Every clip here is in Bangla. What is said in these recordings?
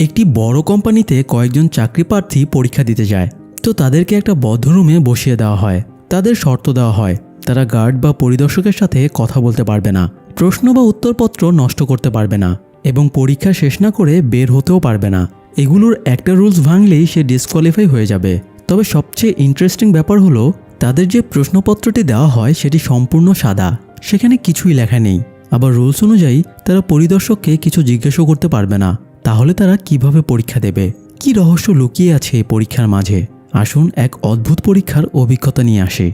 একটি বড় কোম্পানিতে কয়েকজন চাকরি প্রার্থী পরীক্ষা দিতে যায়। তো তাদেরকে একটা বদ্ধ রুমে বসিয়ে দেওয়া হয়। তাদের শর্ত দেওয়া হয়, তারা গার্ড বা পরিদর্শকের সাথে কথা বলতে পারবে না, প্রশ্ন বা উত্তরপত্র নষ্ট করতে পারবে না, এবং পরীক্ষা শেষ না করে বের হতেও পারবে না। এগুলোর একটা রুলস ভাঙলেই সে ডিসকোয়ালিফাই হয়ে যাবে। তবে সবচেয়ে ইন্টারেস্টিং ব্যাপার হলো, তাদের যে প্রশ্নপত্রটি দেওয়া হয় সেটি সম্পূর্ণ সাদা, সেখানে কিছুই লেখা নেই। আবার রুলস অনুযায়ী, তারা পরিদর্শককে কিছু জিজ্ঞাসা করতে পারবে না। তাহলে তারা কীভাবে পরীক্ষা দেবে? কি রহস্য লুকিয়ে আছে এই পরীক্ষার মাঝে? আসুন এক অদ্ভুত পরীক্ষার অভিজ্ঞতা নিয়ে আসি।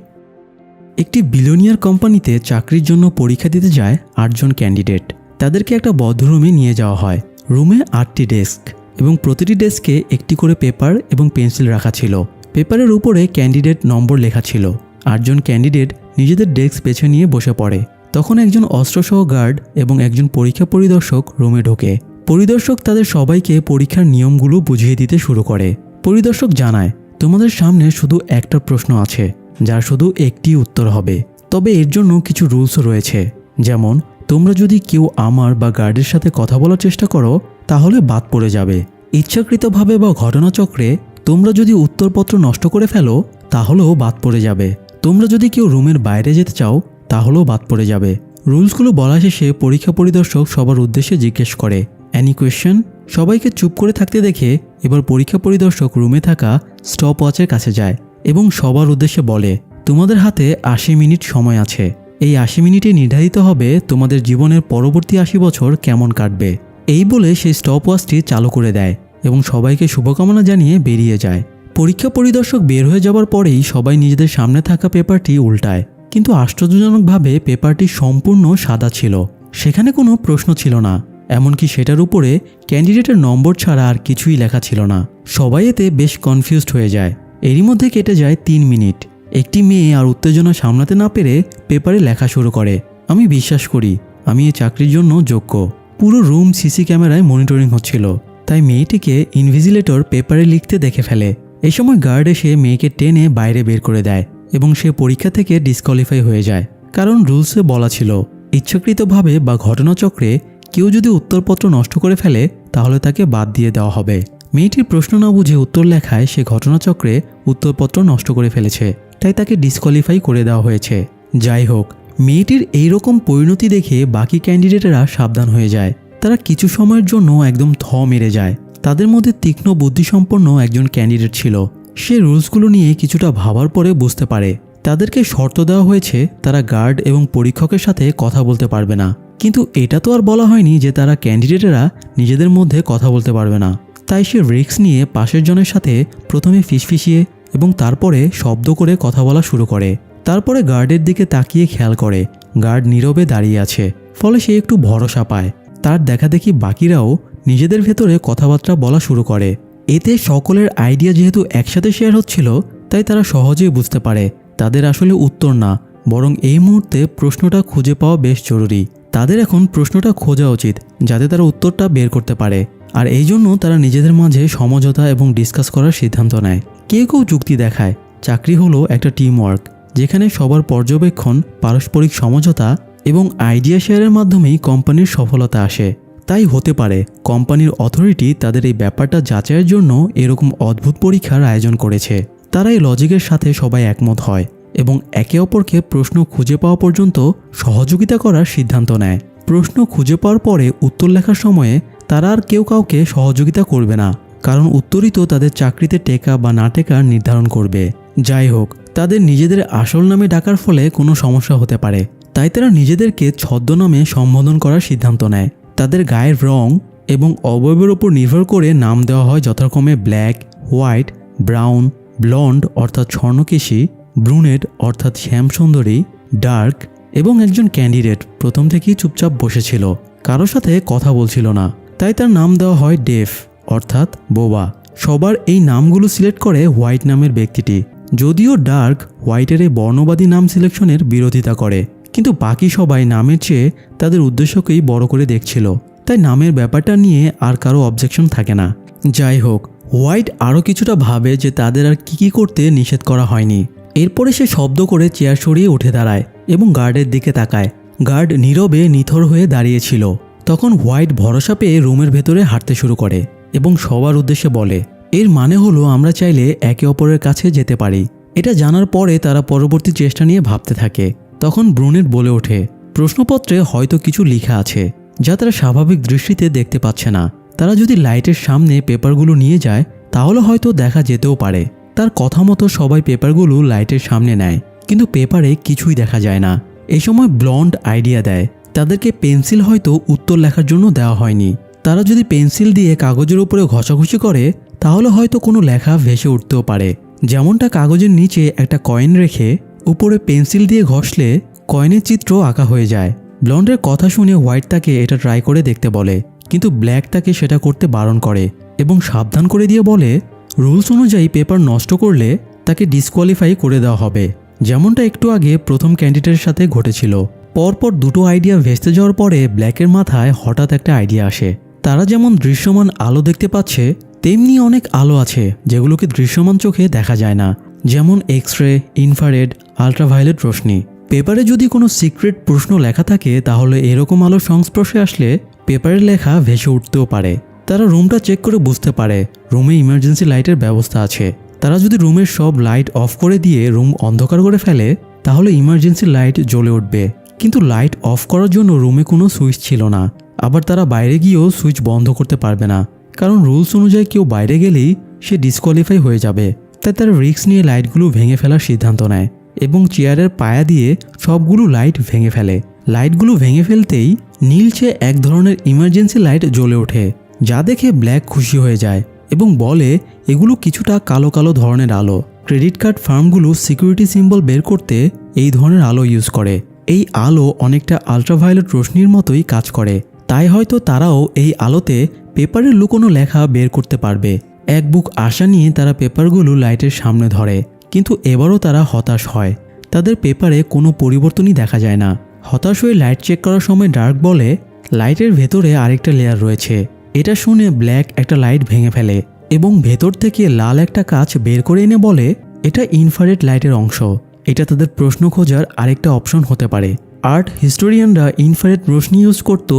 একটি বিলিয়নিয়ার কোম্পানিতে চাকরির জন্য পরীক্ষা দিতে যায় আটজন ক্যান্ডিডেট তাদেরকে একটা বদ্ধ রুমে নিয়ে যাওয়া হয়। রুমে আটটি ডেস্ক এবং প্রতিটি ডেস্কে একটি করে পেপার এবং পেন্সিল রাখা ছিল। পেপারের উপরে ক্যান্ডিডেট নম্বর লেখা ছিল। আটজন ক্যান্ডিডেট নিজেদের ডেস্ক বেছে নিয়ে বসে পড়ে। তখন একজন অস্ত্রসহ গার্ড এবং একজন পরীক্ষা পরিদর্শক রুমে ঢোকে। পরিদর্শক তাদের সবাইকে পরীক্ষার নিয়মগুলো বুঝিয়ে দিতে শুরু করে। পরিদর্শক জানায়, তোমাদের সামনে শুধু একটা প্রশ্ন আছে, যার শুধু একটি উত্তর হবে। তবে এর জন্য কিছু রুলসও রয়েছে। যেমন, তোমরা যদি কেউ আমার বা গার্ডের সাথে কথা বলার চেষ্টা করো, তাহলে বাদ পড়ে যাবে। ইচ্ছাকৃতভাবে বা ঘটনাচক্রে, তোমরা যদি উত্তরপত্র নষ্ট করে ফেলো, তাহলেও বাদ পড়ে যাবে। তোমরা যদি কেউ রুমের বাইরে যেতে চাও, তাহলেও বাদ পড়ে যাবে। রুলসগুলো বলা শেষে পরীক্ষা পরিদর্শক সবার উদ্দেশ্যে জিজ্ঞেস করে অ্যানি কোয়েশ্চেন সবাইকে চুপ করে থাকতে দেখে এবার পরীক্ষা পরিদর্শক রুমে থাকা স্টপ ওয়াচের কাছে যায় এবং সবার উদ্দেশ্যে বলে, তোমাদের হাতে আশি মিনিট সময় আছে। এই আশি মিনিটে নির্ধারিত হবে তোমাদের জীবনের পরবর্তী আশি বছর কেমন কাটবে? এই বলে সেই স্টপ ওয়াচটি চালু করে দেয় এবং সবাইকে শুভকামনা জানিয়ে বেরিয়ে যায়। পরীক্ষা পরিদর্শক বের হয়ে যাওয়ার পরেই সবাই নিজেদের সামনে থাকা পেপারটি উল্টায়। কিন্তু আশ্চর্যজনকভাবে পেপারটি সম্পূর্ণ সাদা ছিল। সেখানে কোনো প্রশ্ন ছিল না। এমনকি সেটার উপরে ক্যান্ডিডেটের নম্বর ছাড়া আর কিছুই লেখা ছিল না। সবাই এতে বেশ কনফিউজড হয়ে যায়। এরই মধ্যে কেটে যায় তিন মিনিট। একটি মেয়ে আর উত্তেজনা সামলাতে না পেরে পেপারে লেখা শুরু করে। আমি বিশ্বাস করি, আমি এই চাকরির জন্য যোগ্য। পুরো রুম সিসি ক্যামেরায় মনিটরিং হচ্ছিল। তাই মেয়েটিকে ইনভিজিলেটর পেপারে লিখতে দেখে ফেলে। এই সময় গার্ড এসে মেয়েকে টেনে বাইরে বের করে দেয় এবং সে পরীক্ষা থেকে ডিসকোয়ালিফাই হয়ে যায়। কারণ রুলসে বলা ছিল, ইচ্ছাকৃতভাবে বা ঘটনাচক্রে কেউ যদি উত্তরপত্র নষ্ট করে ফেলে, তাহলে তাকে বাদ দিয়ে দেওয়া হবে। মেয়েটির প্রশ্ন না বুঝে উত্তর লেখায় সে ঘটনাচক্রে উত্তরপত্র নষ্ট করে ফেলেছে, তাই তাকে ডিসকোয়ালিফাই করে দেওয়া হয়েছে। যাই হোক, মেয়েটির এই রকম পরিণতি দেখে বাকি ক্যান্ডিডেটেরা সাবধান হয়ে যায়। তারা কিছু সময়ের জন্য একদম থ মেরে যায়। তাদের মধ্যে তীক্ষ্ণ বুদ্ধিসম্পন্ন একজন ক্যান্ডিডেট ছিল। সে রুলসগুলো নিয়ে কিছুটা ভাবার পরে বুঝতে পারে। তাদেরকে শর্ত দেওয়া হয়েছে, তারা গার্ড এবং পরীক্ষকের সাথে কথা বলতে পারবে না। কিন্তু এটা তো আর বলা হয়নি যে তারা ক্যান্ডিডেটেরা নিজেদের মধ্যে কথা বলতে পারবে না। তাই সে রিক্স নিয়ে পাশের জনের সাথে প্রথমে ফিসফিসিয়ে এবং তারপরে শব্দ করে কথা বলা শুরু করে। তারপরে গার্ডের দিকে তাকিয়ে খেয়াল করে। গার্ড নীরবে দাঁড়িয়ে আছে, ফলে সে একটু ভরসা পায়। তার দেখা দেখি বাকিরাও নিজেদের ভেতরে কথাবার্তা বলা শুরু করে। এতে সকলের আইডিয়া যেহেতু একসাথে শেয়ার হচ্ছিল, তাই তারা সহজেই বুঝতে পারে। তাদের আসলে উত্তর না, বরং এই মুহূর্তে প্রশ্নটা খুঁজে পাওয়া বেশ জরুরি। তাদের এখন প্রশ্নটা খোঁজা উচিত, যাতে তারা উত্তরটা বের করতে পারে। আর এই জন্য তারা নিজেদের মাঝে সমঝোতা এবং ডিসকাস করার সিদ্ধান্ত নেয়। কেউ কেউ যুক্তি দেখায়, চাকরি হলো একটা টিম ওয়ার্ক যেখানে সবার পর্যবেক্ষণ, পারস্পরিক সমঝোতা এবং আইডিয়া শেয়ারের মাধ্যমেই কোম্পানির সফলতা আসে। তাই হতে পারে কোম্পানির অথরিটি তাদের এই ব্যাপারটা যাচাইয়ের জন্য এরকম অদ্ভুত পরীক্ষার আয়োজন করেছে। তারা এই লজিকের সাথে সবাই একমত হয়। এবং একে অপরকে প্রশ্ন খুঁজে পাওয়া পর্যন্ত সহযোগিতা করার সিদ্ধান্ত নেয়। প্রশ্ন খুঁজে পাওয়ার পরে উত্তর লেখার সময়ে তারা আর কেউ কাউকে সহযোগিতা করবে না, কারণ উত্তরই তো তাদের চাকরিতে টেকা বা না টেকা নির্ধারণ করবে। যাই হোক, তাদের নিজেদের আসল নামে ডাকার ফলে কোনো সমস্যা হতে পারে। তাই তারা নিজেদেরকে ছদ্মনামে সম্বোধন করার সিদ্ধান্ত নেয়। তাদের গায়ের রং এবং অবয়বের ওপর নির্ভর করে নাম দেওয়া হয় যথাক্রমে ব্ল্যাক, হোয়াইট, ব্রাউন, ব্লন্ড অর্থাৎ স্বর্ণকেশী ব্রুনেট অর্থাৎ শ্যামসুন্দরী, ডার্ক এবং একজন ক্যান্ডিডেট প্রথম থেকেই চুপচাপ বসেছিল কারোর সাথে কথা বলছিল না। তাই তার নাম দেওয়া হয় ডেফ অর্থাৎ বোবা। সবার এই নামগুলো সিলেক্ট করে হোয়াইট নামের ব্যক্তিটি, যদিও ডার্ক হোয়াইটের এই বর্ণবাদী নাম সিলেকশনের বিরোধিতা করে। কিন্তু বাকি সবাই নামের চেয়ে তাদের উদ্দেশ্যকেই বড় করে দেখছিল। তাই নামের ব্যাপারটা নিয়ে আর কারও অবজেকশন থাকে না। যাই হোক, হোয়াইট আরও কিছুটা ভাবে যে তাদের আর কি কি করতে নিষেধ করা হয়নি। এরপরে সে শব্দ করে চেয়ার সরিয়ে উঠে দাঁড়ায় এবং গার্ডের দিকে তাকায়। গার্ড নীরবে নিথর হয়ে দাঁড়িয়েছিল। তখন হোয়াইট ভরসা পেয়ে রুমের ভেতরে হাঁটতে শুরু করে এবং সবার উদ্দেশ্যে বলে, এর মানে হলো আমরা চাইলে একে অপরের কাছে যেতে পারি। এটা জানার পরে তারা পরবর্তী চেষ্টা নিয়ে ভাবতে থাকে। তখন ব্রুনেট বলে ওঠে, প্রশ্নপত্রে হয়তো কিছু লেখা আছে যা তারা স্বাভাবিক দৃষ্টিতে দেখতে পাচ্ছে না। তারা যদি লাইটের সামনে পেপারগুলো নিয়ে যায়, তাহলে হয়তো দেখা যেতেও পারে। তার কথা মতো সবাই পেপারগুলো লাইটের সামনে নেয়, কিন্তু পেপারে কিছুই দেখা যায় না। এই সময় ব্লন্ড আইডিয়া দেয়, তাদেরকে পেন্সিল হয়তো উত্তর লেখার জন্য দেওয়া হয়নি। তারা যদি পেন্সিল দিয়ে কাগজের উপরে ঘষাঘষি করে, তাহলে হয়তো কোনো লেখা ভেসে উঠতেও পারে। যেমনটা কাগজের নিচে একটা কয়েন রেখে উপরে পেন্সিল দিয়ে ঘষলে কয়েনের চিত্র আঁকা হয়ে যায়। ব্লন্ডের কথা শুনে হোয়াইট তাকে এটা ট্রাই করে দেখতে বলে, কিন্তু ব্ল্যাক তাকে সেটা করতে বারণ করে এবং সাবধান করে দিয়ে বলে রুলস অনুযায়ী পেপার নষ্ট করলে তাকে ডিসকোয়ালিফাই করে দেওয়া হবে। যেমনটা একটু আগে প্রথম ক্যান্ডিডেটের সাথে ঘটেছিল। পরপর দুটো আইডিয়া ভেস্তে যাওয়ার পরে ব্ল্যাকের মাথায় হঠাৎ একটা আইডিয়া আসে। তারা যেমন দৃশ্যমান আলো দেখতে পাচ্ছে, তেমনি অনেক আলো আছে, যেগুলোকে দৃশ্যমান চোখে দেখা যায় না। যেমন এক্স রে ইনফারেড আলট্রাভায়োলেট রশ্মি। পেপারে যদি কোনো সিক্রেট প্রশ্ন লেখা থাকে, তাহলে এরকম আলো সংস্পর্শে আসলে পেপারের লেখা ভেসে উঠতেও পারে। তারা রুমটা চেক করে বুঝতে পারে, রুমে ইমার্জেন্সি লাইটের ব্যবস্থা আছে। তারা যদি রুমের সব লাইট অফ করে দিয়ে রুম অন্ধকার করে ফেলে, তাহলে ইমার্জেন্সি লাইট জ্বলে উঠবে। কিন্তু লাইট অফ করার জন্য রুমে কোনো সুইচ ছিল না। আবার তারা বাইরে গিয়েও সুইচ বন্ধ করতে পারবে না। কারণ রুলস অনুযায়ী কেউ বাইরে গেলেই সে ডিসকোয়ালিফাই হয়ে যাবে। তাই তারা রিস্ক নিয়ে লাইটগুলো ভেঙে ফেলার সিদ্ধান্ত নেয় এবং চেয়ারের পায়া দিয়ে সবগুলো লাইট ভেঙে ফেলে। লাইটগুলো ভেঙে ফেলতেই নীলচে এক ধরনের ইমার্জেন্সি লাইট জ্বলে ওঠে। যা দেখে ব্ল্যাক খুশি হয়ে যায় এবং বলে, এগুলো কিছুটা কালো কালো ধরনের আলো। ক্রেডিট কার্ড ফার্মগুলো সিকিউরিটি সিম্বল বের করতে এই ধরনের আলো ইউজ করে। এই আলো অনেকটা আলট্রাভায়োলেট রশ্মির মতোই কাজ করে। তাই হয়তো তারাও এই আলোতে পেপারের লুকোনো লেখা বের করতে পারবে। এক বুক আশা নিয়ে তারা পেপারগুলো লাইটের সামনে ধরে। কিন্তু এবারও তারা হতাশ হয়। তাদের পেপারে কোনো পরিবর্তনই দেখা যায় না। হতাশ হয়ে লাইট চেক করার সময় ডার্ক বলে, লাইটের ভেতরে আরেকটা লেয়ার রয়েছে। এটা শুনে ব্ল্যাক একটা লাইট ভেঙে ফেলে এবং ভেতর থেকে লাল একটা কাচ বের করে এনে বলে, এটা ইনফারেট লাইটের অংশ। এটা তাদের প্রশ্ন খোঁজার আরেকটা অপশন হতে পারে। আর্ট হিস্টোরিয়ানরা ইনফারেট রোশনি ইউজ করত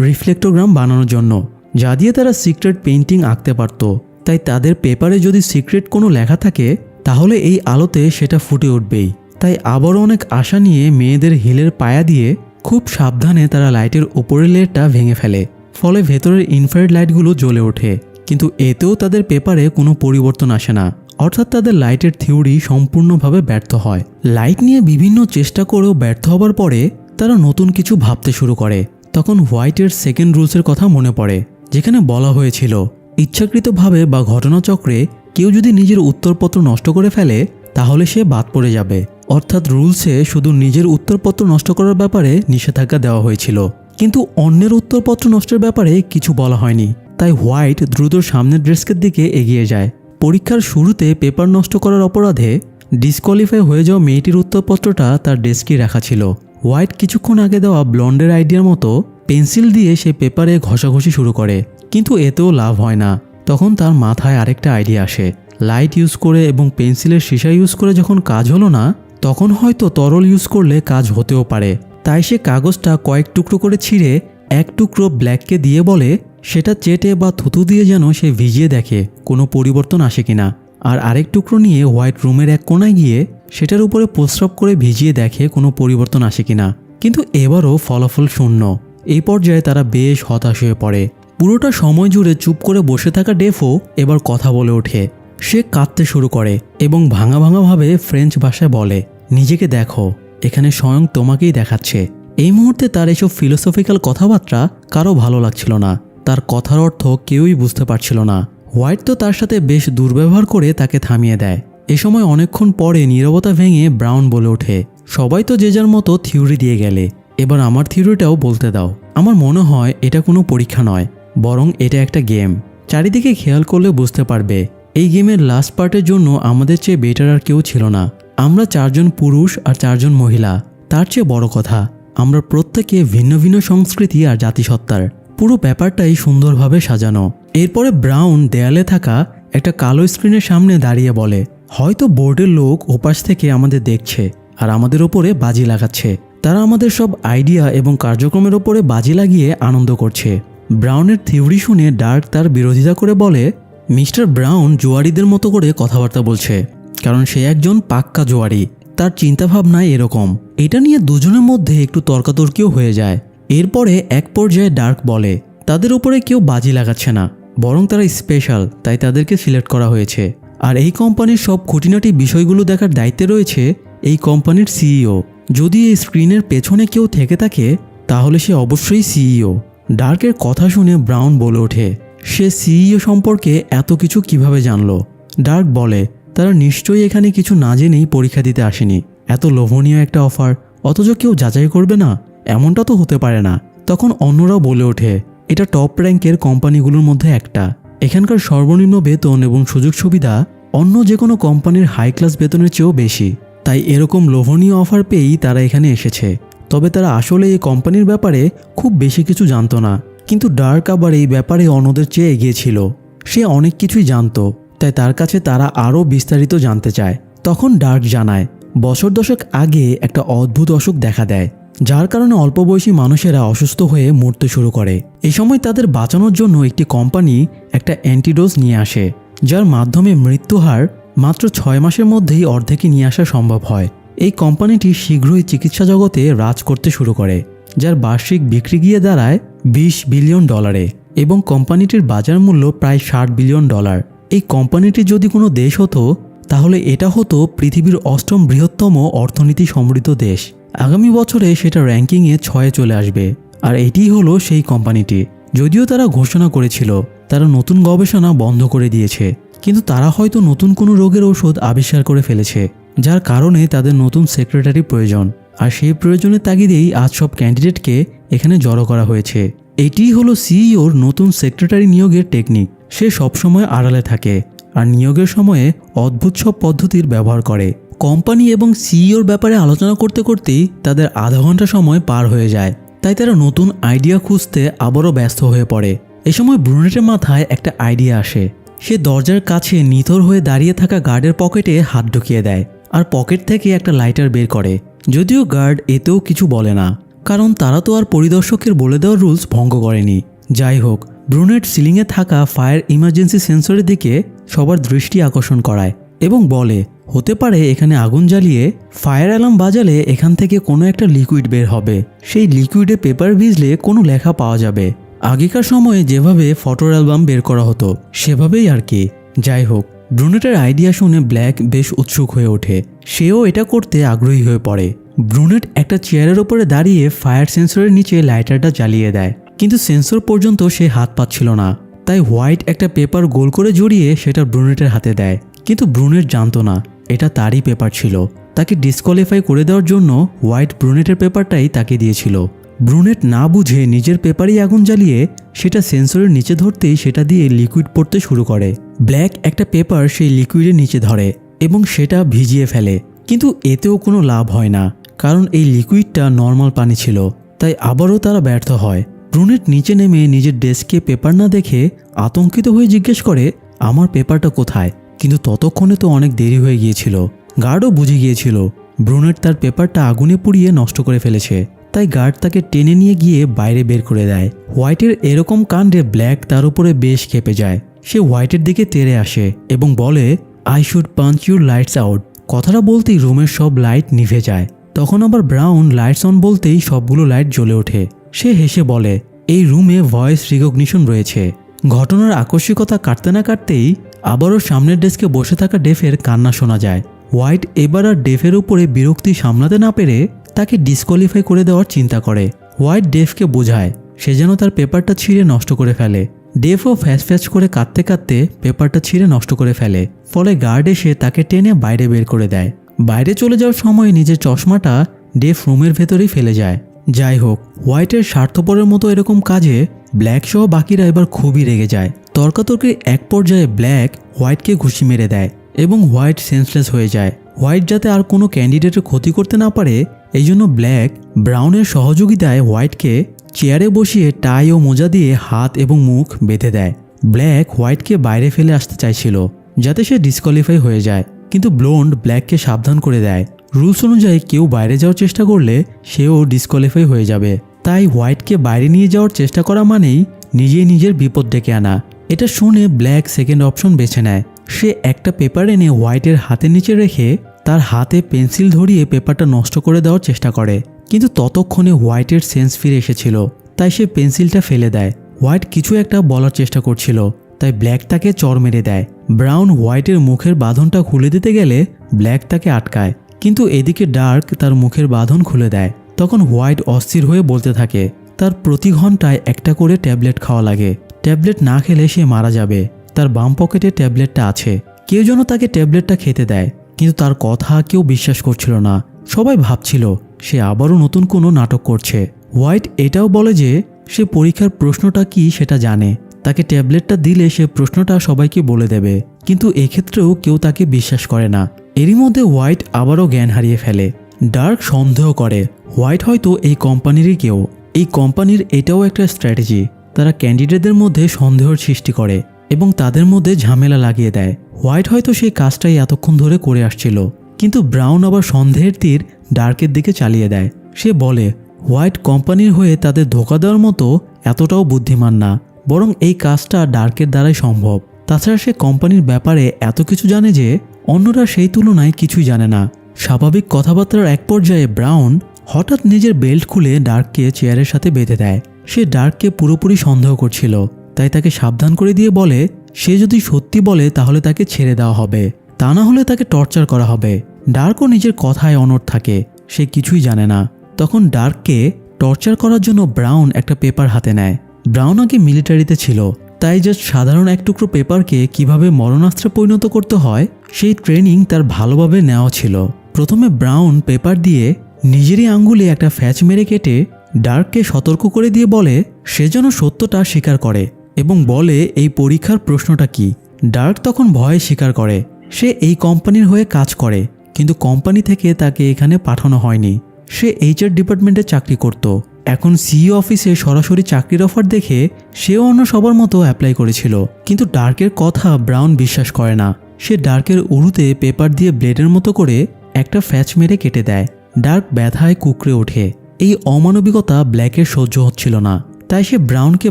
রিফ্লেক্টোগ্রাম বানানোর জন্য, যা দিয়ে তারা সিক্রেট পেন্টিং আঁকতে পারত। তাই তাদের পেপারে যদি সিক্রেট কোনো লেখা থাকে, তাহলে এই আলোতে সেটা ফুটে উঠবেই। তাই আবারও অনেক আশা নিয়ে মেয়েদের হিলের পায়া দিয়ে খুব সাবধানে তারা লাইটের উপরের লেয়ারটা ভেঙে ফেলে। ফলে ভেতরের ইনফ্রারেড লাইটগুলো জ্বলে ওঠে, কিন্তু এতেও তাদের পেপারে কোনো পরিবর্তন আসে না। অর্থাৎ তাদের লাইটের থিওরি সম্পূর্ণভাবে ব্যর্থ হয়। লাইট নিয়ে বিভিন্ন চেষ্টা করেও ব্যর্থ হবার পরে তারা নতুন কিছু ভাবতে শুরু করে। তখন হোয়াইটের সেকেন্ড রুলসের কথা মনে পড়ে, যেখানে বলা হয়েছিল, ইচ্ছাকৃতভাবে বা ঘটনাচক্রে কেউ যদি নিজের উত্তরপত্র নষ্ট করে ফেলে, তাহলে সে বাদ পড়ে যাবে। অর্থাৎ রুলসে শুধু নিজের উত্তরপত্র নষ্ট করার ব্যাপারে নিষেধাজ্ঞা দেওয়া হয়েছিল। কিন্তু অন্যের উত্তরপত্র নষ্টের ব্যাপারে কিছু বলা হয়নি। তাই হোয়াইট দ্রুত সামনের ডেস্কের দিকে এগিয়ে যায়। পরীক্ষার শুরুতে পেপার নষ্ট করার অপরাধে ডিসকোয়ালিফাই হয়ে যাওয়া মেয়েটির উত্তরপত্রটা তার ডেস্কে রাখা ছিল। হোয়াইট কিছুক্ষণ আগে দেওয়া ব্লন্ডের আইডিয়ার মতো পেন্সিল দিয়ে সে পেপারে ঘষাঘষি শুরু করে। কিন্তু এতেও লাভ হয় না। তখন তার মাথায় আরেকটা আইডিয়া আসে। লাইট ইউজ করে এবং পেন্সিলের সীসা ইউজ করে যখন কাজ হলো না, তখন হয়তো তরল ইউজ করলে কাজ হতেও পারে। তাই সে কাগজটা কয়েক টুকরো করে ছিঁড়ে এক টুকরো ব্ল্যাককে দিয়ে বলে, সেটা চেটে বা থুতু দিয়ে যেন সে ভিজিয়ে দেখে, কোনো পরিবর্তন আসে কিনা। আর আরেক টুকরো নিয়ে হোয়াইট রুমের এক কোনায় গিয়ে সেটার উপরে প্রস্রাব করে ভিজিয়ে দেখে, কোনো পরিবর্তন আসে কিনা। কিন্তু এবারও ফলাফল শূন্য। এই পর্যায়ে তারা বেশ হতাশ হয়ে পড়ে। পুরোটা সময় জুড়ে চুপ করে বসে থাকা ডেফো এবার কথা বলে ওঠে। সে কাঁদতে শুরু করে এবং ভাঙা ভাঙাভাবে ফ্রেঞ্চ ভাষায় বলে, নিজেকে দেখো। এখানে স্বয়ং তোমাকেই দেখাচ্ছে। এই মুহূর্তে তার এসব ফিলোসফিক্যাল কথাবার্তা কারও ভালো লাগছিল না। তার কথার অর্থ কেউই বুঝতে পারছিল না। হোয়াইট তো তার সাথে বেশ দুর্ব্যবহার করে তাকে থামিয়ে দেয়। এ সময় অনেকক্ষণ পরে নীরবতা ভেঙে ব্রাউন বলে ওঠে, সবাই তো যে যার মতো থিওরি দিয়ে গেলে। এবার আমার থিওরিটাও বলতে দাও। আমার মনে হয় এটা কোনো পরীক্ষা নয়, বরং এটা একটা গেম। চারিদিকে খেয়াল করলে বুঝতে পারবে, এই গেমের লাস্ট পার্টের জন্য আমাদের চেয়ে বেটার আর কেউ ছিল না। আমরা চারজন পুরুষ আর চারজন মহিলা, তার চেয়ে বড় কথা, আমরা প্রত্যেকে ভিন্ন ভিন্ন সংস্কৃতি আর জাতিসত্তার। পুরো ব্যাপারটাই সুন্দরভাবে সাজানো। এরপরে ব্রাউন দেয়ালে থাকা একটা কালো স্ক্রিনের সামনে দাঁড়িয়ে বলে, হয়তো বোর্ডের লোক ওপাশ থেকে আমাদের দেখছে আর আমাদের ওপরে বাজি লাগাচ্ছে। তারা আমাদের সব আইডিয়া এবং কার্যক্রমের ওপরে বাজি লাগিয়ে আনন্দ করছে। ব্রাউনের থিওরি শুনে ডার্ক তার বিরোধিতা করে বলে, মিস্টার ব্রাউন জুয়ারিদের মতো করে কথাবার্তা বলছে। কারণ সে একজন পাক্কা জোয়ারি। তার চিন্তাভাবনায় এরকম। এটা নিয়ে দুজনের মধ্যে একটু তর্কাতর্কিও হয়ে যায়। এরপরে এক পর্যায়ে ডার্ক বলে, তাদের উপরে কেউ বাজি লাগাচ্ছে না। বরং তারা স্পেশাল, তাই তাদেরকে সিলেক্ট করা হয়েছে। আর এই কোম্পানির সব খুঁটিনাটি বিষয়গুলো দেখার দায়িত্বে রয়েছে এই কোম্পানির সিইও। যদি এই স্ক্রিনের পেছনে কেউ থেকে থাকে, তাহলে সে অবশ্যই সিইও। ডার্কের কথা শুনে ব্রাউন বলে ওঠে, সে সিইও সম্পর্কে এত কিছু কীভাবে জানল? ডার্ক বলে তারা নিশ্চয়ই এখানে কিছু না জেনেই পরীক্ষা দিতে আসেনি। এত লোভনীয় একটা অফার। অথচ কেউ যাচাই করবে না? এমনটা তো হতে পারে না। তখন অন্যরাও বলে ওঠে, এটা টপ র্যাঙ্কের কোম্পানিগুলোর মধ্যে একটা। এখানকার সর্বনিম্ন বেতন এবং সুযোগ সুবিধা অন্য যে কোনো কোম্পানির হাই ক্লাস বেতনের চেয়েও বেশি। তাই এরকম লোভনীয় অফার পেয়েই তারা এখানে এসেছে। তবে তারা আসলে এই কোম্পানির ব্যাপারে খুব বেশি কিছু জানতো না। কিন্তু ডার্ক আবার এই ব্যাপারে অন্যদের চেয়ে এগিয়ে ছিল। সে অনেক কিছুই জানতো। তাই তার কাছে তারা আরও বিস্তারিত জানতে চায়। তখন ডার্ক জানায়, বছর দশক আগে একটা অদ্ভুত অসুখ দেখা দেয়, যার কারণে অল্প বয়সী মানুষেরা অসুস্থ হয়ে মরতে শুরু করে। এ সময় তাদের বাঁচানোর জন্য একটি কোম্পানি একটা অ্যান্টিডোজ নিয়ে আসে, যার মাধ্যমে মৃত্যুহার মাত্র ছয় মাসের মধ্যেই অর্ধেকে নিয়ে আসা সম্ভব হয়। এই কোম্পানিটি শীঘ্রই চিকিৎসা জগতে রাজ করতে শুরু করে, যার বার্ষিক বিক্রি গিয়ে দাঁড়ায় বিশ বিলিয়ন ডলারে এবং কোম্পানিটির বাজার মূল্য প্রায় ষাট বিলিয়ন ডলার। এই কোম্পানিটি যদি কোনো দেশ হতো, তাহলে এটা হতো পৃথিবীর অষ্টম বৃহত্তম অর্থনীতি সমৃদ্ধ দেশ। আগামী বছরে সেটা র্যাঙ্কিংয়ে ছয়ে চলে আসবে, আর এটিই হলো সেই কোম্পানিটি। যদিও তারা ঘোষণা করেছিল, তারা নতুন গবেষণা বন্ধ করে দিয়েছে, কিন্তু তারা হয়তো নতুন কোনো রোগের ওষুধ আবিষ্কার করে ফেলেছে, যার কারণে তাদের নতুন সেক্রেটারি প্রয়োজন। আর সেই প্রয়োজনের তাগিদেই আজ সব ক্যান্ডিডেটকে এখানে জড়ো করা হয়েছে। এটিই হলো সিইওর নতুন সেক্রেটারি নিয়োগের টেকনিক সে সবসময় আড়ালে থাকে আর নিয়োগের সময়ে অদ্ভুত সব পদ্ধতির ব্যবহার করে। কোম্পানি এবং সিইওর ব্যাপারে আলোচনা করতে করতেই তাদের আধা ঘণ্টা সময় পার হয়ে যায়। তাই তারা নতুন আইডিয়া খুঁজতে আবারও ব্যস্ত হয়ে পড়ে। এ সময় ব্রুনেটের মাথায় একটা আইডিয়া আসে। সে দরজার কাছে নিথর হয়ে দাঁড়িয়ে থাকা গার্ডের পকেটে হাত ঢুকিয়ে দেয় আর পকেট থেকে একটা লাইটার বের করে। যদিও গার্ড এতেও কিছু বলে না। কারণ তারা তো আর পরিদর্শকের বলে দেওয়ার রুলস ভঙ্গ করেনি। যাই হোক, ব্রুনেট সিলিংয়ে থাকা ফায়ার ইমার্জেন্সি সেন্সরের দিকে সবার দৃষ্টি আকর্ষণ করায় এবং বলে, হতে পারে এখানে আগুন জ্বালিয়ে ফায়ার অ্যালার্ম বাজালে এখান থেকে কোনো একটা লিকুইড বের হবে। সেই লিকুইডে পেপার ভিজলে কোনো লেখা পাওয়া যাবে। আগেকার সময়ে যেভাবে ফটোর অ্যালবাম বের করা হতো, সেভাবেই আর কি। যাই হোক ব্রুনেটের আইডিয়া শুনে ব্ল্যাক বেশ উৎসুক হয়ে ওঠে। সেও এটা করতে আগ্রহী হয়ে পড়ে। ব্রুনেট একটা চেয়ারের ওপরে দাঁড়িয়ে ফায়ার সেন্সরের নিচে লাইটারটা জ্বালিয়ে দেয়। কিন্তু সেন্সর পর্যন্ত সে হাত পাচ্ছিল না। তাই হোয়াইট একটা পেপার গোল করে জড়িয়ে সেটা ব্রুনেটের হাতে দেয়। কিন্তু ব্রুনেট জানতো না, এটা তারই পেপার ছিল। তাকে ডিসকোয়ালিফাই করে দেওয়ার জন্য হোয়াইট ব্রুনেটের পেপারটাই তাকে দিয়েছিল। ব্রুনেট না বুঝে নিজের পেপারই আগুন জ্বালিয়ে সেটা সেন্সরের নিচে ধরতেই সেটা দিয়ে লিকুইড পড়তে শুরু করে। ব্ল্যাক একটা পেপার সেই লিকুইডের নিচে ধরে এবং সেটা ভিজিয়ে ফেলে। কিন্তু এতেও কোনো লাভ হয় না, কারণ এই লিকুইডটা নর্মাল পানি ছিল, তাই আবারও তারা ব্যর্থ হয়। ব্রুনেট নিচে নেমে নিজের ডেস্কে পেপার না দেখে আতঙ্কিত হয়ে জিজ্ঞেস করে, আমার পেপারটা কোথায়? কিন্তু ততক্ষণে তো অনেক দেরি হয়ে গিয়েছিল। গার্ডও বুঝে গিয়েছিল, ব্রুনেট তার পেপারটা আগুনে পুড়িয়ে নষ্ট করে ফেলেছে। তাই গার্ড তাকে টেনে নিয়ে গিয়ে বাইরে বের করে দেয়। হোয়াইটের এরকম কাণ্ডে ব্ল্যাক তার উপরে বেশ খেপে যায়। সে হোয়াইটের দিকে তেড়ে আসে এবং বলে I should punch your lights out কথাটা বলতেই রুমের সব লাইট নিভে যায়। তখন আবার ব্রাউন লাইটস অন বলতেই সবগুলো লাইট জ্বলে ওঠে। সে হেসে বলে, এই রুমে ভয়েস রিকগনিশন রয়েছে। ঘটনার আকস্মিকতা কাটতে না কাটতেই আবারও সামনের ডেস্কে বসে থাকা ডেফের কান্না শোনা যায়। হোয়াইট এবার আর ডেফের উপরে বিরক্তি সামলাতে না পেরে তাকে ডিসকোয়ালিফাই করে দেওয়ার চিন্তা করে। হোয়াইট ডেফকে বোঝায়, সে যেন তার পেপারটা ছিঁড়ে নষ্ট করে ফেলে। ডেফও ফ্যাচ ফ্যাচ করে কাঁদতে কাঁদতে পেপারটা ছিঁড়ে নষ্ট করে ফেলে। ফলে গার্ড এসে তাকে টেনে বাইরে বের করে দেয়। বাইরে চলে যাওয়ার সময় নিজের চশমাটা ডেফ রুমের ভেতরেই ফেলে যায়। যাই হোক, হোয়াইটের স্বার্থপরের মতো এরকম কাজে ব্ল্যাক সহ বাকিরা এবার খুবই রেগে যায়। তর্কাতর্কির এক পর্যায়ে ব্ল্যাক হোয়াইটকে ঘুষি মেরে দেয় এবং হোয়াইট সেন্সলেস হয়ে যায়। হোয়াইট যাতে আর কোনো ক্যান্ডিডেটের ক্ষতি করতে না পারে এই জন্য ব্ল্যাক ব্রাউনের সহযোগিতায় হোয়াইটকে চেয়ারে বসিয়ে টাই ও মোজা দিয়ে হাত এবং মুখ বেঁধে দেয়। ব্ল্যাক হোয়াইটকে বাইরে ফেলে আসতে চাইছিল, যাতে সে ডিসকোয়ালিফাই হয়ে যায়। কিন্তু ব্লোন্ড ব্ল্যাককে সাবধান করে দেয়। রুলস অনুযায়ী কেউ বাইরে যাওয়ার চেষ্টা করলে সেও ডিসকোয়ালিফাই হয়ে যাবে। তাই হোয়াইটকে বাইরে নিয়ে যাওয়ার চেষ্টা করা মানেই নিজেই নিজের বিপদ ডেকে আনা। এটা শুনে ব্ল্যাক সেকেন্ড অপশন বেছে নেয়। সে একটা পেপার এনে হোয়াইটের হাতের নিচে রেখে তার হাতে পেন্সিল ধরিয়ে পেপারটা নষ্ট করে দেওয়ার চেষ্টা করে। কিন্তু ততক্ষণে হোয়াইটের সেন্স ফিরে এসেছিল, তাই সে পেন্সিলটা ফেলে দেয়। হোয়াইট কিছু একটা বলার চেষ্টা করছিল, তাই ব্ল্যাক তাকে চর মেরে দেয়। ব্রাউন হোয়াইটের মুখের বাঁধনটা খুলে দিতে গেলে ব্ল্যাক তাকে আটকায়, কিন্তু এদিকে ডার্ক তার মুখের বাঁধন খুলে দেয়। তখন হোয়াইট অস্থির হয়ে বলতে থাকে, তার প্রতি ঘন্টায় একটা করে ট্যাবলেট খাওয়া লাগে। ট্যাবলেট না খেলে সে মারা যাবে। তার বাম পকেটে ট্যাবলেটটা আছে। কেউ যেন তাকে ট্যাবলেটটা খেতে দেয়, কিন্তু তার কথা কেউ বিশ্বাস করছিল না। সবাই ভাবছিল সে আবারও নতুন কোনো নাটক করছে। হোয়াইট এটাও বলে যে, সে পরীক্ষার প্রশ্নটা কি সেটা জানে। তাকে ট্যাবলেটটা দিলে সে প্রশ্নটা সবাইকে বলে দেবে। কিন্তু এক্ষেত্রেও কেউ তাকে বিশ্বাস করে না। এরই মধ্যে হোয়াইট আবারও জ্ঞান হারিয়ে ফেলে। ডার্ক সন্দেহ করে। হোয়াইট হয়তো এই কোম্পানিরই কেউ। এই কোম্পানির এটাও একটা স্ট্র্যাটেজি। তারা ক্যান্ডিডেটদের মধ্যে সন্দেহের সৃষ্টি করে এবং তাদের মধ্যে ঝামেলা লাগিয়ে দেয়। হোয়াইট হয়তো সেই কাজটাই এতক্ষণ ধরে করে আসছিল। কিন্তু ব্রাউন আবার সন্দেহের তীর ডার্কের দিকে চালিয়ে দেয়। সে বলে, হোয়াইট কোম্পানির হয়ে তাদের ধোকা দেওয়ার মতো এতটাও বুদ্ধিমান না। বরং এই কাজটা ডার্কের দ্বারাই সম্ভব। তাছাড়া সে কোম্পানির ব্যাপারে এত কিছু জানে যে, অন্যরা সেই তুলনায় কিছুই জানে না। স্বাভাবিক কথাবার্তার এক পর্যায়ে ব্রাউন হঠাৎ নিজের বেল্ট খুলে ডার্ককে চেয়ারের সাথে বেঁধে দেয়। সে ডার্ককে পুরোপুরি সন্দেহ করছিল। তাই তাকে সাবধান করে দিয়ে বলে, সে যদি সত্যি বলে তাহলে তাকে ছেড়ে দেওয়া হবে। তা না হলে তাকে টর্চার করা হবে। ডার্কও নিজের কথায় অনড় থাকে, সে কিছুই জানে না। তখন ডার্ককে টর্চার করার জন্য ব্রাউন একটা পেপার হাতে নেয়। ব্রাউন আগে মিলিটারিতে ছিল, তাই জাস্ট সাধারণ এক টুকরো পেপারকে কীভাবে মরণাস্ত্রে পরিণত করতে হয়, সেই ট্রেনিং তার ভালোভাবে নেওয়া ছিল। প্রথমে ব্রাউন পেপার দিয়ে নিজেরই আঙ্গুলে একটা ফ্যাচ মেরে কেটে ডার্ককে সতর্ক করে দিয়ে বলে, সে যেন সত্যটা স্বীকার করে। এবং বলে, এই পরীক্ষার প্রশ্নটা কি? ডার্ক তখন ভয়ে স্বীকার করে, সে এই কোম্পানির হয়ে কাজ করে। কিন্তু কোম্পানি থেকে তাকে এখানে পাঠানো হয়নি। সে এইচআর ডিপার্টমেন্টে চাকরি করত। এখন সিইও অফিসে সরাসরি চাকরির অফার দেখে সেও অন্য সবার মতো অ্যাপ্লাই করেছিল। কিন্তু ডার্কের কথা ব্রাউন বিশ্বাস করে না। সে ডার্কের উরুতে পেপার দিয়ে ব্লেডের মতো করে একটা ফ্যাচ মেরে কেটে দেয়। ডার্ক ব্যথায় কুকড়ে ওঠে। এই অমানবিকতা ব্ল্যাকের সহ্য হচ্ছিল না। তাই সে ব্রাউনকে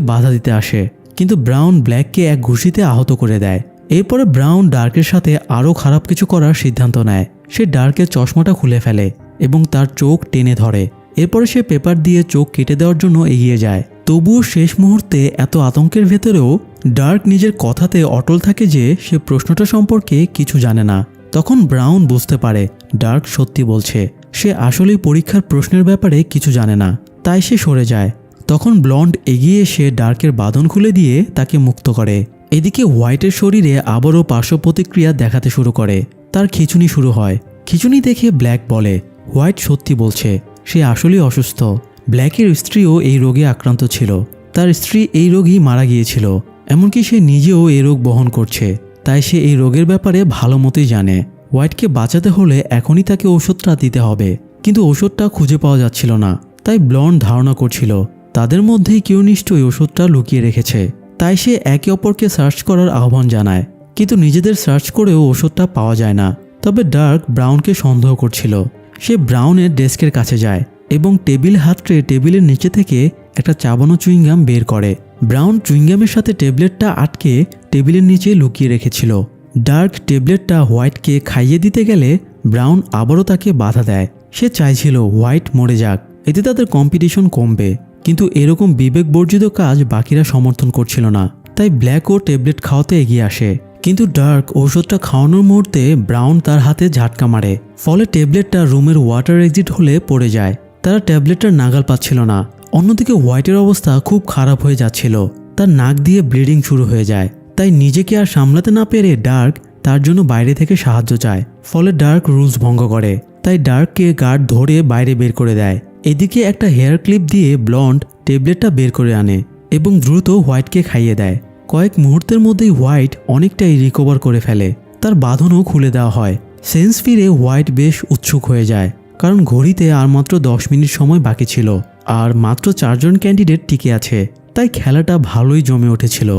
বাধা দিতে আসে। কিন্তু ব্রাউন ব্ল্যাককে এক ঘুষিতে আহত করে দেয়। এরপরে ব্রাউন ডার্কের সাথে আরও খারাপ কিছু করার সিদ্ধান্ত নেয়। সে ডার্কের চশমাটা খুলে ফেলে এবং তার চোখ টেনে ধরে। এরপরে সে পেপার দিয়ে চোখ কেটে দেওয়ার জন্য এগিয়ে যায়। তবুও শেষ মুহূর্তে এত আতঙ্কের ভেতরেও ডার্ক নিজের কথাতে অটল থাকে যে সে প্রশ্নটা সম্পর্কে কিছু জানে না। তখন ব্রাউন বুঝতে পারে, ডার্ক সত্যি বলছে, সে আসলেই পরীক্ষার প্রশ্নের ব্যাপারে কিছু জানে না। তাই সে সরে যায়। তখন ব্লন্ড এগিয়ে এসে ডার্কের বাঁধন খুলে দিয়ে তাকে মুক্ত করে। এদিকে হোয়াইটের শরীরে আবারও পার্শ্ব প্রতিক্রিয়া দেখাতে শুরু করে। তার খিচুনি শুরু হয়। খিচুনি দেখে ব্ল্যাক বলে, হোয়াইট সত্যি বলছে, সে আসলেই অসুস্থ। ব্ল্যাকের স্ত্রীও এই রোগে আক্রান্ত ছিল। তার স্ত্রী এই রোগই মারা গিয়েছিল। এমনকি সে নিজেও এই রোগ বহন করছে। তাই সে এই রোগের ব্যাপারে ভালো মতোই জানে। হোয়াইটকে বাঁচাতে হলে এখনই তাকে ওষুধটা দিতে হবে। কিন্তু ওষুধটা খুঁজে পাওয়া যাচ্ছিল না। তাই ব্লন্ড ধারণা করছিল, তাদের মধ্যেই কেউ নিশ্চয়ই ওষুধটা লুকিয়ে রেখেছে। তাই সে একে অপরকে সার্চ করার আহ্বান জানায়। কিন্তু নিজেদের সার্চ করেও ওষুধটা পাওয়া যায় না। তবে ডার্ক ব্রাউনকে সন্দেহ করছিল। সে ব্রাউনের ডেস্কের কাছে যায় এবং টেবিল হাতড়ে টেবিলের নিচে থেকে একটা চাবানো চুইংগাম বের করে। ব্রাউন চুইংগামের সাথে ট্যাবলেটটা আটকে টেবিলের নিচে লুকিয়ে রেখেছিল। ডার্ক ট্যাবলেটটা হোয়াইটকে খাইয়ে দিতে গেলে ব্রাউন আবারও তাকে বাধা দেয়। সে চাইছিল হোয়াইট মরে যাক। এতে তাদের কম্পিটিশন কমবে। কিন্তু এরকম বিবেক বর্জিত কাজ বাকিরা সমর্থন করছিল না। তাই ব্ল্যাক ও ট্যাবলেট খাওয়াতে এগিয়ে আসে। কিন্তু ডার্ক, ঔষধটা খাওয়ানোর মুহূর্তে ব্রাউন তার হাতে ঝাটকা মারে। ফলে ট্যাবলেটটা রুমের ওয়াটার এক্সিট হলে পড়ে যায়। তারা ট্যাবলেটটা নাগাল পাচ্ছিল না। অন্যদিকে হোয়াইটের অবস্থা খুব খারাপ হয়ে যাচ্ছিল। তার নাক দিয়ে ব্লিডিং শুরু হয়ে যায়। তাই নিজেকে আর সামলাতে না পেরে ডার্ক তার জন্য বাইরে থেকে সাহায্য চায়। ফলে ডার্ক রুলস ভঙ্গ করে। তাই ডার্ককে গার্ড ধরে বাইরে বের করে দেয়। এদিকে একটা হেয়ার ক্লিপ দিয়ে ব্লন্ড ট্যাবলেটটা বের করে আনে এবং দ্রুত হোয়াইটকে খাইয়ে দেয়। কয়েক মুহূর্তের মধ্যেই হোয়াইট অনেকটাই রিকভার করে ফেলে। তার বাঁধনও খুলে দেওয়া হয়। সেন্স ফিরে হোয়াইট বেশ উৎসুক হয়ে যায়, কারণ ঘড়িতে আর মাত্র দশ মিনিট সময় বাকি ছিল, আর মাত্র চারজন ক্যান্ডিডেট টিকে আছে, তাই খেলাটা ভালোই জমে উঠেছিল।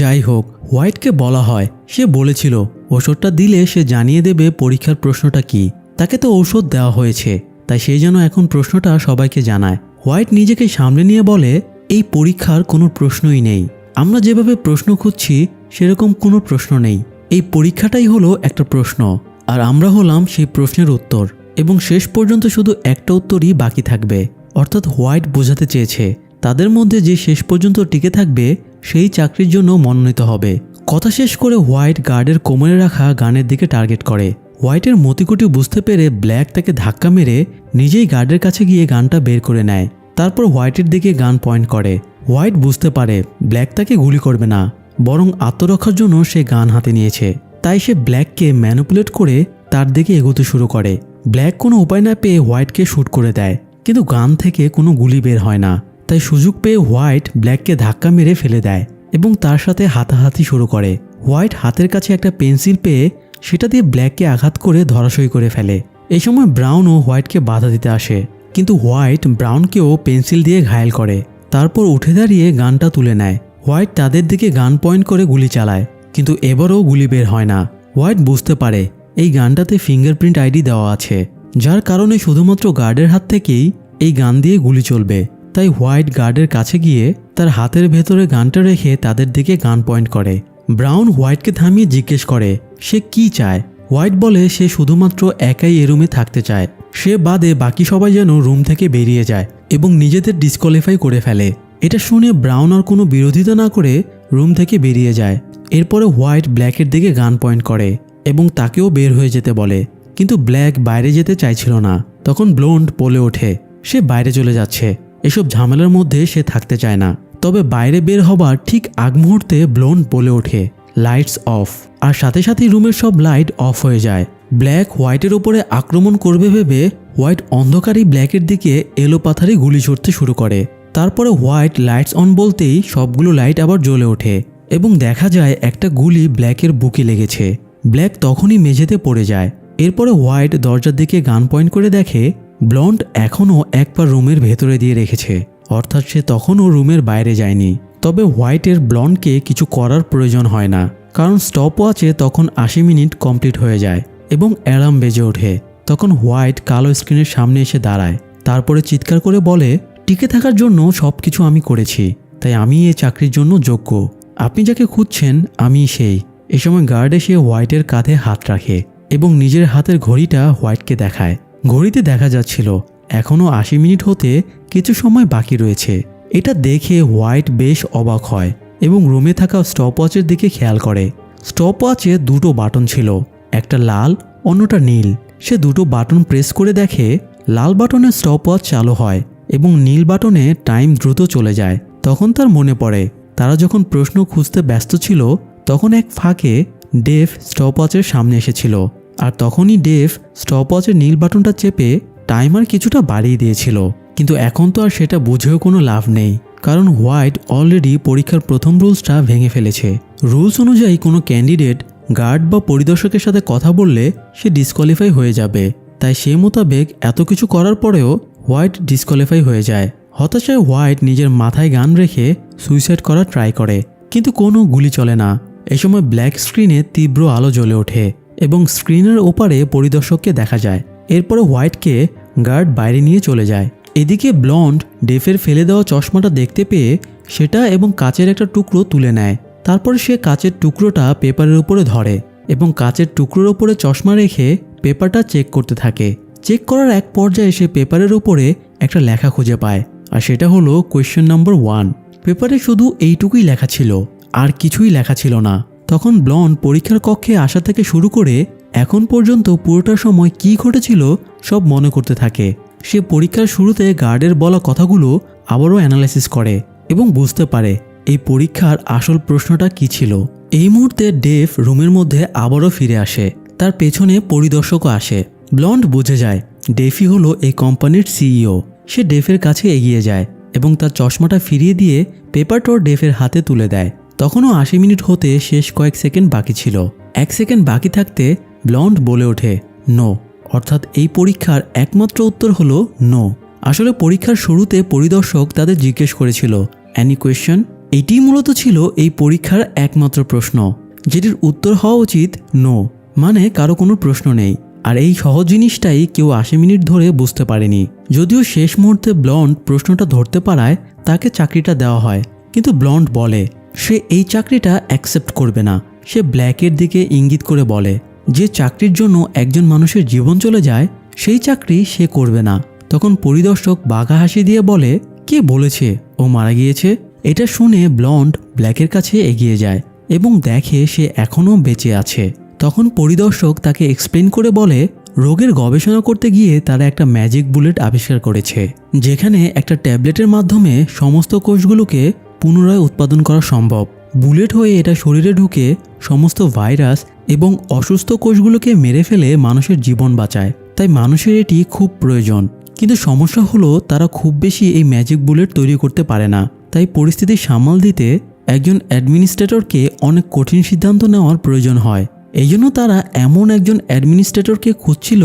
যাই হোক, হোয়াইটকে বলা হয়, সে বলেছিল, ওষুধটা দিলে সে জানিয়ে দেবে পরীক্ষার প্রশ্নটা কি। তাকে তো ঔষধ দেওয়া হয়েছে, তাই সেই যেন এখন প্রশ্নটা সবাইকে জানায়। হোয়াইট নিজেকে সামলে নিয়ে বলে, এই পরীক্ষার কোনো প্রশ্নই নেই। আমরা যেভাবে প্রশ্ন খুঁজছি, সেরকম কোনো প্রশ্ন নেই। এই পরীক্ষাটাই হলো একটা প্রশ্ন, আর আমরা হলাম সেই প্রশ্নের উত্তর, এবং শেষ পর্যন্ত শুধু একটা উত্তরই বাকি থাকবে। অর্থাৎ হোয়াইট বোঝাতে চেয়েছে, তাদের মধ্যে যে শেষ পর্যন্ত টিকে থাকবে, সেই চাকরির জন্য মনোনীত হবে। কথা শেষ করে হোয়াইট গার্ডের কোমরে রাখা গানের দিকে টার্গেট করে। হোয়াইটের মতিকুটি বুঝতে পেরে ব্ল্যাক তাকে ধাক্কা মেরে নিজেই গার্ডের কাছে গিয়ে গানটা বের করে নেয়। তারপর হোয়াইটের দিকে গান পয়েন্ট করে। হোয়াইট বুঝতে পারে ব্ল্যাক তাকে গুলি করবে না, বরং আত্মরক্ষার জন্য সে গান হাতে নিয়েছে। তাই সে ব্ল্যাককে ম্যানুপুলেট করে তার দিকে এগোতে শুরু করে। ব্ল্যাক কোনো উপায় না পেয়ে হোয়াইটকে শ্যুট করে দেয়, কিন্তু গান থেকে কোনো গুলি বের হয় না। তাই সুযোগ পেয়ে হোয়াইট ব্ল্যাককে ধাক্কা মেরে ফেলে দেয় এবং তার সাথে হাতাহাতি শুরু করে। হোয়াইট হাতের কাছে একটা পেন্সিল পেয়ে সেটা দিয়ে ব্ল্যাককে আঘাত করে ধরাশয়ী করে ফেলে। এই সময় ব্রাউনও হোয়াইটকে বাধা দিতে আসে, কিন্তু হোয়াইট ব্রাউনকেও পেন্সিল দিয়ে ঘায়েল করে। তারপর উঠে দাঁড়িয়ে গানটা তুলে নেয়। হোয়াইট তাদের দিকে গান পয়েন্ট করে গুলি চালায়, কিন্তু এবারও গুলি বের হয় না। হোয়াইট বুঝতে পারে, এই গানটাতে ফিঙ্গারপ্রিন্ট আইডি দেওয়া আছে, যার কারণে শুধুমাত্র গার্ডের হাত থেকেই এই গান দিয়ে গুলি চলবে। তাই হোয়াইট গার্ডের কাছে গিয়ে তার হাতের ভেতরে গানটা রেখে তাদের দিকে গান পয়েন্ট করে। ব্রাউন হোয়াইটকে থামিয়ে জিজ্ঞেস করে, সে কি চায়? হোয়াইট বলে, সে শুধুমাত্র একাই এ রুমে থাকতে চায়। সে বাদে বাকি সবাই যেন রুম থেকে বেরিয়ে যায়। এবং নিজেদের ডিসকোয়ালিফাই করে ফেলে। এটা শুনে ব্রাউন আর কোনো বিরোধিতা না করে রুম থেকে বেরিয়ে যায়। এরপরে হোয়াইট ব্ল্যাকের দিকে গান পয়েন্ট করে এবং তাকেও বের হয়ে যেতে বলে। কিন্তু ব্ল্যাক বাইরে যেতে চাইছিল না। তখন ব্লোন্ড বলে ওঠে, সে বাইরে চলে যাচ্ছে। এসব ঝামেলার মধ্যে সে থাকতে চায় না। তবে বাইরে বের হবার ঠিক আগ মুহূর্তে ব্লোন্ড বলে ওঠে লাইটস অফ আর সাথে সাথেই রুমের সব লাইট অফ হয়ে যায়। ব্ল্যাক হোয়াইটের ওপরে আক্রমণ করবে ভেবে হোয়াইট অন্ধকারী ব্ল্যাকের দিকে এলোপাথারি গুলি ছুটতে শুরু করে। তারপরে হোয়াইট লাইটস অন বলতেই সবগুলো লাইট আবার জ্বলে ওঠে এবং দেখা যায় একটা গুলি ব্ল্যাকের বুকে লেগেছে। ব্ল্যাক তখনই মেঝেতে পড়ে যায়। এরপরে হোয়াইট দরজার দিকে গান পয়েন্ট করে দেখে ব্লন্ড এখনও এক পা রুমের ভেতরে দিয়ে রেখেছে। অর্থাৎ সে তখনও রুমের বাইরে যায়নি। তবে হোয়াইটের ব্লন্ডকে কিছু করার প্রয়োজন হয় না। কারণ স্টপ ওয়াচে তখন আশি মিনিট কমপ্লিট হয়ে যায় এবং অ্যালার্ম বেজে ওঠে। তখন হোয়াইট কালো স্ক্রিনের সামনে এসে দাঁড়ায়। তারপরে চিৎকার করে বলে, টিকে থাকার জন্য সব কিছু আমি করেছি, তাই আমি এই চাকরির জন্য যোগ্য। আপনি যাকে খুঁজছেন, আমি সেই। এ সময় গার্ড এসে হোয়াইটের কাঁধে হাত রাখে এবং নিজের হাতের ঘড়িটা হোয়াইটকে দেখায়। ঘড়িতে দেখা যাচ্ছিল এখনও আশি মিনিট হতে কিছু সময় বাকি রয়েছে। এটা দেখে হোয়াইট বেশ অবাক হয় এবং রুমে থাকা স্টপ ওয়াচের দিকে খেয়াল করে। স্টপ ওয়াচে দুটো বাটন ছিল, একটা লাল, অন্যটা নীল। সে দুটো বাটন প্রেস করে দেখে লাল বাটনে স্টপওয়াচ চালু হয় এবং নীল বাটনে টাইম দ্রুত চলে যায়। তখন তার মনে পড়ে, তারা যখন প্রশ্ন খুঁজতে ব্যস্ত ছিল, তখন এক ফাঁকে ডেভ স্টপওয়াচের সামনে এসেছিল। আর তখনই ডেভ স্টপওয়াচের নীল বাটনটা চেপে টাইমার কিছুটা বাড়িয়ে দিয়েছিল। কিন্তু এখন তো আর সেটা বুঝেও কোনো লাভ নেই, কারণ হোয়াইট অলরেডি পরীক্ষার প্রথম রুলসটা ভেঙে ফেলেছে। রুলস অনুযায়ী কোনো ক্যান্ডিডেট গার্ড বা পরিদর্শকের সাথে কথা বললে সে ডিসকোয়ালিফাই হয়ে যাবে। তাই সে মোতাবেক এত কিছু করার পরেও হোয়াইট ডিসকোয়ালিফাই হয়ে যায়। হতাশায় হোয়াইট নিজের মাথায় গান রেখে সুইসাইড করার ট্রাই করে। কিন্তু কোনো গুলি চলে না। এ সময় ব্ল্যাক স্ক্রিনে তীব্র আলো জ্বলে ওঠে এবং স্ক্রিনের ওপারে পরিদর্শককে দেখা যায়। এরপরে হোয়াইটকে গার্ড বাইরে নিয়ে চলে যায়। এদিকে ব্লন্ড ডেফের ফেলে দেওয়া চশমাটা দেখতে পেয়ে সেটা এবং কাচের একটা টুকরো তুলে নেয়। তারপরে সে কাচের টুকরোটা পেপারের উপরে ধরে এবং কাচের টুকরোর ওপরে চশমা রেখে পেপারটা চেক করতে থাকে। চেক করার এক পর্যায়ে সে পেপারের উপরে একটা লেখা খুঁজে পায় আর সেটা হলো কোয়েশ্চেন নম্বর ওয়ান। পেপারে শুধু এইটুকুই লেখা ছিল, আর কিছুই লেখা ছিল না। তখন ব্লন পরীক্ষার কক্ষে আসা থেকে শুরু করে এখন পর্যন্ত পুরোটা সময় কি ঘটেছিল সব মনে করতে থাকে। সে পরীক্ষার শুরুতে গার্ডের বলা কথাগুলো আবারও অ্যানালাইসিস করে এবং বুঝতে পারে এই পরীক্ষার আসল প্রশ্নটা কি ছিল? এই মুহূর্তে ডেভ রুমের মধ্যে আবারও ফিরে আসে। তার পেছনে পরিদর্শকও আসে। ব্লন্ড বুঝে যায় ডেফি হলো এই কোম্পানির সিইও। সে ডেফের কাছে এগিয়ে যায় এবং তার চশমাটা ফিরিয়ে দিয়ে পেপারটোর ডেফের হাতে তুলে দেয়। তখনও আশি মিনিট হতে শেষ কয়েক সেকেন্ড বাকি ছিল। এক সেকেন্ড বাকি থাকতে ব্লন্ড বলে ওঠে, নো। অর্থাৎ এই পরীক্ষার একমাত্র উত্তর হলো, নো। আসলে পরীক্ষার শুরুতে পরিদর্শক তাদের জিজ্ঞেস করেছিল অ্যানি কোয়েশ্চন এটিই মূলত ছিল এই পরীক্ষার একমাত্র প্রশ্ন, যেটির উত্তর হওয়া উচিত নো মানে কারও কোনো প্রশ্ন নেই। আর এই সহজ জিনিসটাই কেউ আশি মিনিট ধরে বুঝতে পারেনি। যদিও শেষ মুহূর্তে ব্লন্ড প্রশ্নটা ধরতে পারায় তাকে চাকরিটা দেওয়া হয়। কিন্তু ব্লন্ড বলে, সে এই চাকরিটা অ্যাকসেপ্ট করবে না। সে ব্ল্যাকের দিকে ইঙ্গিত করে বলে, যে চাকরির জন্য একজন মানুষের জীবন চলে যায়, সেই চাকরি সে করবে না। তখন পরিদর্শক বাঘা হাসি দিয়ে বলে, কে বলেছে? ও মারা গিয়েছে? এটা শুনে ব্লন্ড ব্ল্যাকের কাছে এগিয়ে যায় এবং দেখে সে এখনও বেঁচে আছে। তখন পরিদর্শক তাকে এক্সপ্লেন করে বলে, রোগের গবেষণা করতে গিয়ে তারা একটা ম্যাজিক বুলেট আবিষ্কার করেছে, যেখানে একটা ট্যাবলেটের মাধ্যমে সমস্ত কোষগুলোকে পুনরায় উৎপাদন করা সম্ভব। বুলেট হয়ে এটা শরীরে ঢুকে সমস্ত ভাইরাস এবং অসুস্থ কোষগুলোকে মেরে ফেলে মানুষের জীবন বাঁচায়। তাই মানুষের এটি খুব প্রয়োজন। কিন্তু সমস্যা হলো তারা খুব বেশি এই ম্যাজিক বুলেট তৈরি করতে পারে না। তাই পরিস্থিতি সামাল দিতে একজন অ্যাডমিনিস্ট্রেটরকে অনেক কঠিন সিদ্ধান্ত নেওয়ার প্রয়োজন হয়। এই জন্য তারা এমন একজন অ্যাডমিনিস্ট্রেটরকে খুঁজছিল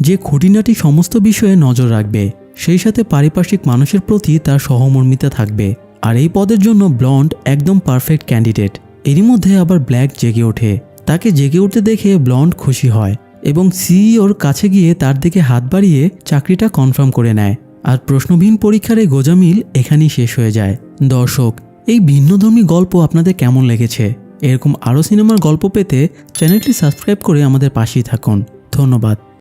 যে খুঁটিনাটি সমস্ত বিষয়ে নজর রাখবে। সেই সাথে পারিপার্শ্বিক মানুষের প্রতি তার সহমর্মিতা থাকবে। আর এই পদের জন্য ব্লন্ড একদম পারফেক্ট ক্যান্ডিডেট। এরই মধ্যে আবার ব্ল্যাক জেগে ওঠে। তাকে জেগে উঠতে দেখে ব্লন্ড খুশি হয় এবং সিইওর কাছে গিয়ে তার দিকে হাত বাড়িয়ে চাকরিটা কনফার্ম করে নেয়। আর প্রশ্নবিহীন পরীক্ষার এই গোজামিল এখানেই শেষ হয়ে যায়। দর্শক, এই ভিন্নধর্মী গল্প আপনাদের কেমন লেগেছে? এরকম আরও সিনেমার গল্প পেতে চ্যানেলটি সাবস্ক্রাইব করে আমাদের পাশেই থাকুন। ধন্যবাদ।